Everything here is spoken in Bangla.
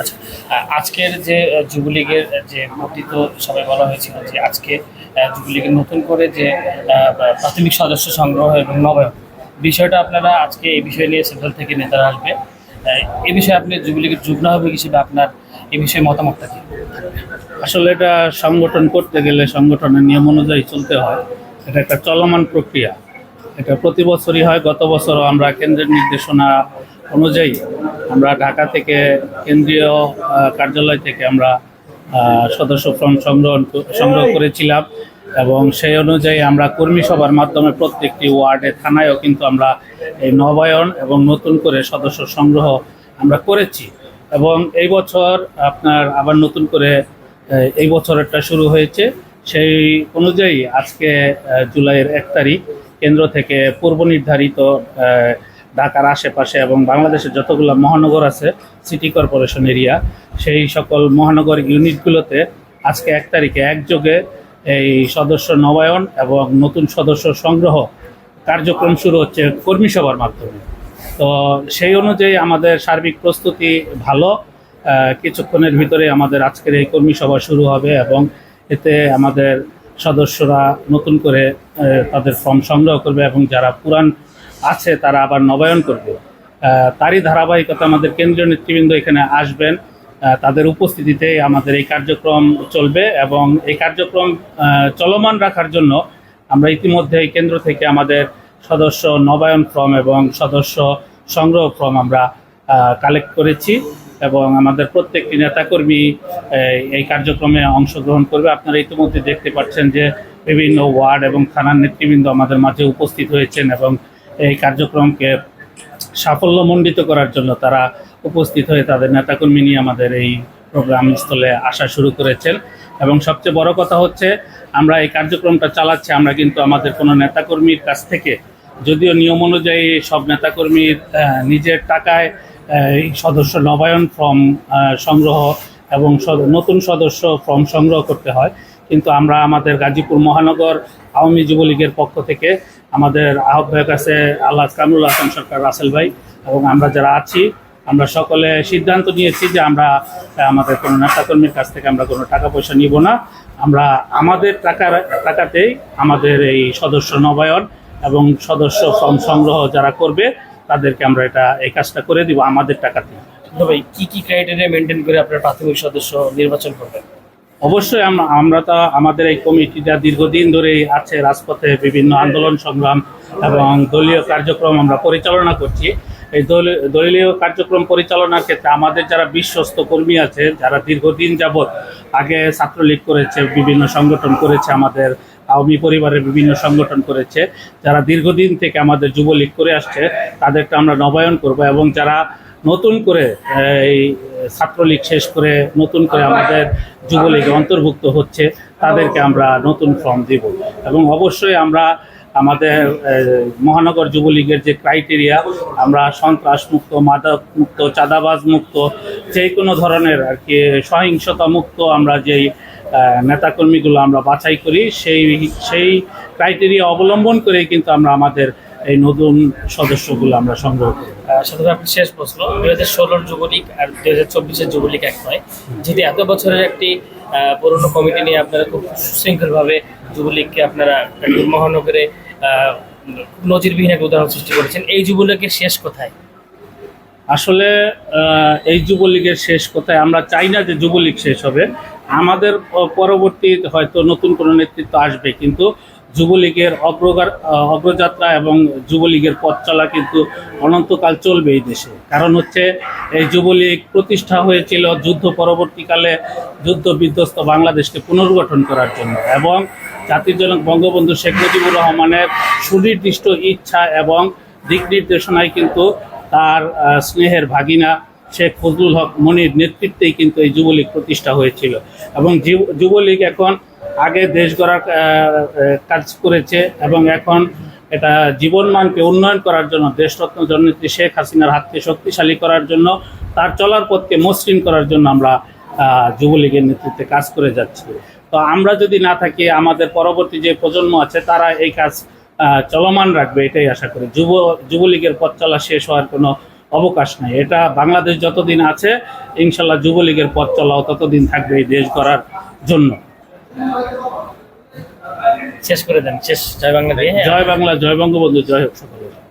আচ্ছা আজকের যে যুবলীগের যে পতিত সবাই বলা হয়েছিল যে আজকে যুবলীগের নতুন করে যে প্রাথমিক সদস্য সংগ্রহ এবং নবায়ন, বিষয়টা আপনারা আজকে এই বিষয় নিয়ে সেন্ট্রাল থেকে নেতারা আসবে। এ বিষয়ে আপনি যুবলীগের যুগ্ম আহ্বায়ক হিসেবে আপনার এ বিষয়ে মতামতটা কি? আসলে এটা সংগঠন করতে গেলে সংগঠনের নিয়ম অনুযায়ী চলতে হয়। এটা একটা চলমান প্রক্রিয়া। এটা প্রতি বছরই হয়। গত বছরও আমরা কেন্দ্রের নির্দেশনা অনুযায়ী আমরা ঢাকা থেকে কেন্দ্রীয় কার্যালয় থেকে আমরা সদস্য ফর্ম সংগ্রহ সংগ্রহ করেছিলাম এবং সেই অনুযায়ী আমরা কর্মী সভার মাধ্যমে প্রত্যেকটি ওয়ার্ডে থানায়ও কিন্তু আমরা এই নবায়ন এবং নতুন করে সদস্য সংগ্রহ আমরা করেছি। এবং এই বছর আপনার আবার নতুন করে এই বছরেরটা শুরু হয়েছে। সেই অনুযায়ী আজকে জুলাইয়ের এক তারিখ কেন্দ্র থেকে পূর্ব নির্ধারিত ঢাকার আশেপাশে এবং বাংলাদেশের যতগুলো মহানগর আছে সিটি কর্পোরেশন এরিয়া সেই সকল মহানগর ইউনিটগুলোতে আজকে এক তারিখে একযোগে এই সদস্য নবায়ন এবং নতুন সদস্য সংগ্রহ কার্যক্রম শুরু হচ্ছে কর্মী সভার মাধ্যমে। তো সেই অনুযায়ী আমাদের সার্বিক প্রস্তুতি ভালো কিছুক্ষণের ভিতরে আমাদের আজকের এই কর্মী সভা শুরু হবে এবং এতে আমাদের সদস্যরা নতুন করে তাদের ফর্ম সংগ্রহ করবে এবং যারা পুরান আছে, তারা আবার নবায়ন করবে। তারই ধারাবাহিকতা আমাদের কেন্দ্রীয় নেতৃবৃন্দ এখানে আসবেন। তাদের উপস্থিতিতে আমাদের এই কার্যক্রম চলবে এবং এই কার্যক্রম চলমান রাখার জন্য আমরা ইতিমধ্যে এই কেন্দ্র থেকে আমাদের সদস্য নবায়ন ফর্ম এবং সদস্য সংগ্রহ ফর্ম আমরা কালেক্ট করেছি এবং আমাদের প্রত্যেকটি নেতাকর্মী এই- কার্যক্রমে অংশগ্রহণ করবে। আপনারা ইতিমধ্যে দেখতে পাচ্ছেন যে বিভিন্ন ওয়ার্ড এবং থানার নেতৃবৃন্দ আমাদের মাঝে উপস্থিত হয়েছেন এবং এই কার্যক্রমকে সাফল্যমণ্ডিত করার জন্য তারা উপস্থিত হয়ে তাদের নেতাকর্মী নিয়ে আমাদের এই প্রোগ্রাম স্থলে আসা শুরু করেছেন। এবং সবচেয়ে বড় কথা হচ্ছে, আমরা এই কার্যক্রমটা চালাচ্ছি, আমরা কিন্তু আমাদের কোনো নেতাকর্মীর কাছ থেকে, যদিও নিয়ম অনুযায়ী সব নেতাকর্মীর নিজের টাকায় এই সদস্য নবায়ন ফর্ম সংগ্রহ এবং নতুন সদস্য ফর্ম সংগ্রহ করতে হয়। কিন্তু আমরা আমাদের গাজীপুর মহানগর আওয়ামী যুবলীগের পক্ষ থেকে আমাদের আহ্বায়ক আছে আল্লাহ কামরুল হাসান সরকার রাসেল ভাই, এবং আমরা যারা আছি, আমরা সকলে সিদ্ধান্ত নিয়েছি যে আমরা আমাদের কোনো নেতাকর্মীর কাছ থেকে আমরা কোনো টাকা পয়সা নিব না। আমরা আমাদের টাকার টাকাতেই আমাদের এই সদস্য নবায়ন এবং সদস্য ফর্ম সংগ্রহ যারা করবে, তাদেরকে আমরা এটা, এই কাজটা করে দিব আমাদের টাকাতে তবে কি কি ক্রাইটেরিয়া মেনটেন করে আপনার প্রাথমিক সদস্য নির্বাচন করবেন? অবশ্যই আম- আমরা তো আমাদের এই কমিটিটা দীর্ঘদিন ধরেই আছে, রাজপথে বিভিন্ন আন্দোলন সংগ্রাম এবং দলীয় কার্যক্রম আমরা পরিচালনা করছি। এই দলীয় কার্যক্রম পরিচালনার ক্ষেত্রে আমাদের যারা বিশ্বস্ত কর্মী আছে, যারা দীর্ঘদিন যাবৎ আগে ছাত্রলীগ করেছে, বিভিন্ন সংগঠন করেছে আমাদের, আওয়ামী পরিবারের বিভিন্ন সংগঠন করেছে, যারা দীর্ঘদিন থেকে আমাদের যুবলীগ করে আসছে, তাদেরকে আমরা নবায়ন করব এবং যারা নতুন করে এই ছাত্রলীগ শেষ করে নতুন করে আমাদের যুবলীগে অন্তর্ভুক্ত হচ্ছে, তাদেরকে আমরা নতুন ফর্ম দিব। এবং অবশ্যই আমরা আমাদের মহানগর যুবলীগের যে ক্রাইটেরিয়া, আমরা সন্ত্রাস মুক্ত, মাদক মুক্ত, চাঁদাবাজ মুক্ত, যে কোনো ধরনের আর কি, সহিংসতা মুক্ত আমরা যেই নেতাকর্মীগুলো আমরা বাছাই করি, সেই সেই ক্রাইটেরিয়া অবলম্বন করেই কিন্তু আমরা আমাদের এই নতুন সদস্যগুলো আমরা সংগ্রহ করি। আপনি শেষ প্রশ্ন দুই হাজার ষোলোর যুবলীগ আর দুই হাজার চব্বিশের যুবলীগ এক নয়। যেটি এত বছরের একটি পুরনো কমিটি নিয়ে আপনারা খুব সুশৃঙ্খলভাবে যুবলীগকে আপনারা মহানগরে নজিরবিহীন এক উদাহরণ সৃষ্টি করেছেন এই যুবলীগের শেষ কোথায়? আসলে আহ, এই যুবলীগের শেষ কোথায়? আমরা চাই না যে যুবলীগ শেষ হবে। আমাদের পরবর্তী হয়তো নতুন কোনো নেতৃত্ব আসবে কিন্তু যুবলীগের অগ্রগার অগ্রযাত্রা এবং যুবলীগের পথ চলা কিন্তু অনন্তকাল চলবে এই দেশে। কারণ হচ্ছে এই যুবলীগ প্রতিষ্ঠা হয়েছিল যুদ্ধ পরবর্তীকালে, যুদ্ধ বিধ্বস্ত বাংলাদেশকে পুনর্গঠন করার জন্য এবং জাতির জনক বঙ্গবন্ধু শেখ মুজিবুর রহমানের সুনির্দিষ্ট ইচ্ছা এবং দিক নির্দেশনায় কিন্তু তার স্নেহের ভাগিনা শেখ ফজলুল হক মনির নেতৃত্বেই কিন্তু এই যুবলীগ প্রতিষ্ঠা হয়েছিল। এবং যুবলীগ এখন আগে দেশ গড়ার কাজ করেছে এবং এখন এটা জীবনমানকে উন্নয়ন করার জন্য, দেশরত্ন জননেত্রী শেখ হাসিনার হাতকে শক্তিশালী করার জন্য, তার চলার পথকে মসৃণ করার জন্য আমরা যুবলীগের নেতৃত্বে কাজ করে যাচ্ছি। তো আমরা যদি না থাকি, আমাদের পরবর্তী যে প্রজন্ম আছে, তারা এই কাজ চলমান রাখবে, এটাই আশা করি। যুব, যুবলীগের পথ চলা শেষ হওয়ার কোনো অবকাশ নাই। এটা বাংলাদেশ যতদিন আছে, ইনশাল্লাহ যুবলীগের পথ চলাও ততদিন থাকবে এই দেশ গড়ার জন্য। শেষ করে দেন। শেষ জয় বাংলা জয় বাংলা জয় বঙ্গবন্ধু জয় হোক সকলের